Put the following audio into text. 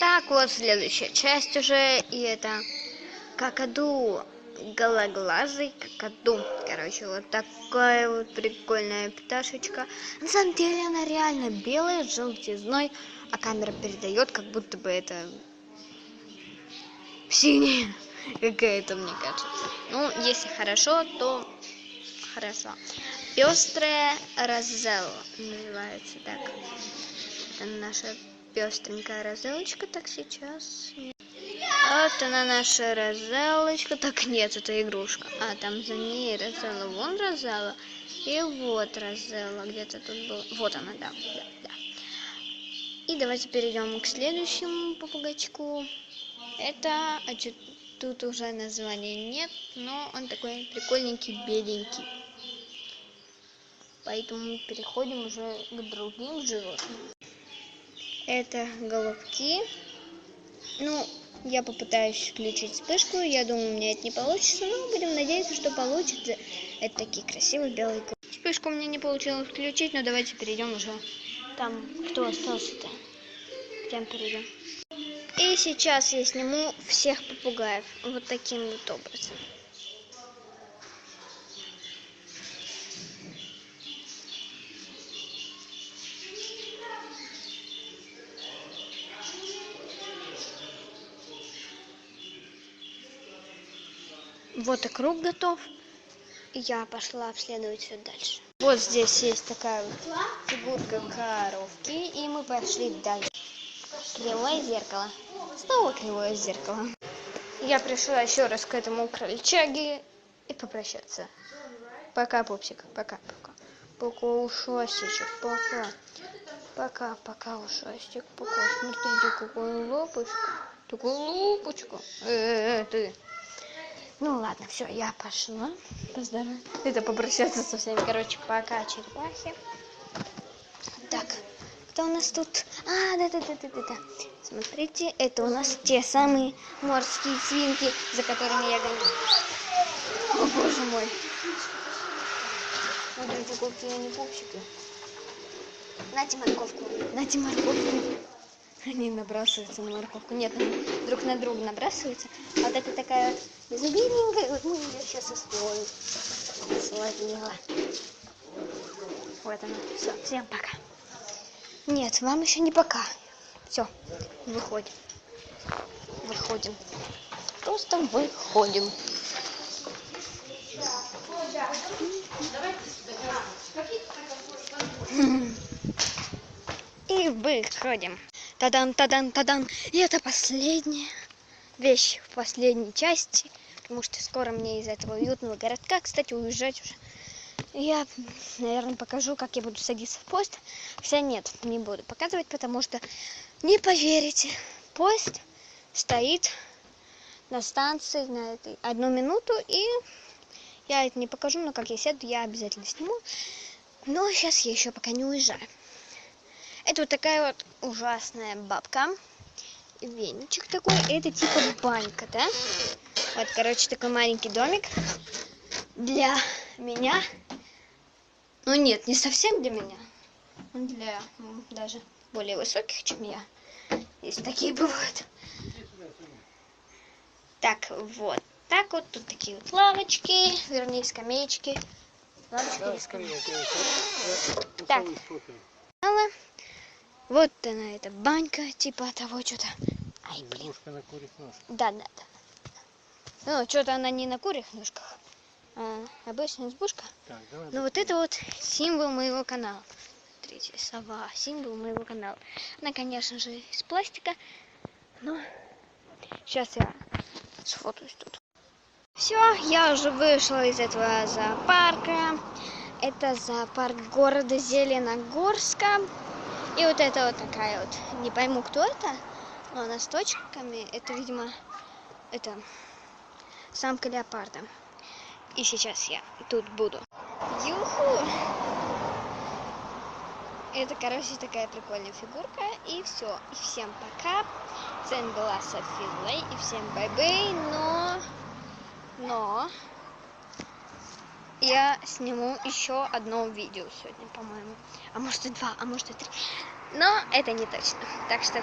Так, вот следующая часть уже, и это какаду, гологлазый какаду. Короче, вот такая вот прикольная пташечка. На самом деле она реально белая, с желтизной, а камера передает, как будто бы это синяя какая-то, мне кажется. Ну, если хорошо, то хорошо. Пестрая розелла называется так. Это наша пестренькая розелочка, так сейчас. Вот она наша розелочка. Так нет, это игрушка. А там за ней розелла. Вон розелла. И вот розелла. Где-то тут был. Вот она, да. да, да. И давайте перейдем к следующему попугачку. Это, а чё, тут уже названия нет, но он такой прикольненький, беленький. Поэтому переходим уже к другим животным. Это голубки. Ну, я попытаюсь включить вспышку. Я думаю, у меня это не получится, но будем надеяться, что получится. Это такие красивые белые голубки. Вспышку у меня не получилось включить, но давайте перейдем уже. Там кто остался-то? Прям перейдем. И сейчас я сниму всех попугаев вот таким вот образом. Вот и круг готов. Я пошла обследовать все дальше. Вот здесь есть такая вот фигурка коровки, и мы пошли дальше. Кривое зеркало. Снова кривое зеркало. Я пришла еще раз к этому крольчаге и попрощаться. Пока, пупсик. Пока, пока. Ушастичек. Пока. Пока, пока, ушастик. Пока. Смотрите, какую лапочку. Такую лапочку. Э, -э, -э ты. Ну ладно, все, я пошла. Поздравляю. Это попрощаться со всеми. Короче, пока, черепахи. Так, кто у нас тут? А, да-да-да-да-да. Смотрите, это у нас те самые морские свинки, за которыми я гоню. О, боже мой. Смотрите, какие они пупсики. Нате морковку. Нате морковку. Они набрасываются на морковку. Нет, они друг на друга набрасываются. Вот это такая безобидненькая. Вот мы ее сейчас освоим. Словила. Вот она. Все, всем пока. Нет, вам еще не пока. Все, выходим. Выходим. Просто выходим. И выходим. Тадан, тадан, тадан. И это последняя вещь в последней части. Потому что скоро мне из этого уютного городка, кстати, уезжать уже. Я, наверное, покажу, как я буду садиться в поезд. Хотя нет, не буду показывать, потому что не поверите, поезд стоит на станции на одну минуту, и я это не покажу, но как я сяду, я обязательно сниму. Но сейчас я еще пока не уезжаю. Это вот такая вот ужасная бабка. Веничек такой. Это типа банька, да? Вот, короче, такой маленький домик для меня. Ну нет, не совсем для меня. Он для м, даже более высоких, чем я. Есть такие бывают. Так, вот. Так вот, тут такие вот лавочки, вернее, скамеечки. Лавочки или скамеечки. Так. Вот она, эта банька, типа того что-то. Ай, блин. Избушка на курьих ножках. Да, да, да. Ну, что-то она не на курьих ножках, а обычная избушка. Так, давай. Ну, вот это вот символ моего канала. Смотрите, сова, символ моего канала. Она, конечно же, из пластика, но сейчас я сфотаюсь тут. Все, я уже вышла из этого зоопарка. Это зоопарк города Зеленогорска. И вот это вот такая вот, не пойму, кто это, но она с точками. Это, видимо, это самка леопарда. И сейчас я тут буду. Юху! Это, короче, такая прикольная фигурка. И все. И всем пока. С вами была Софи Лей. И всем бай-бай. Но... Но... Я сниму еще одно видео сегодня, по-моему. А может и два, а может и три. Но это не точно. Так что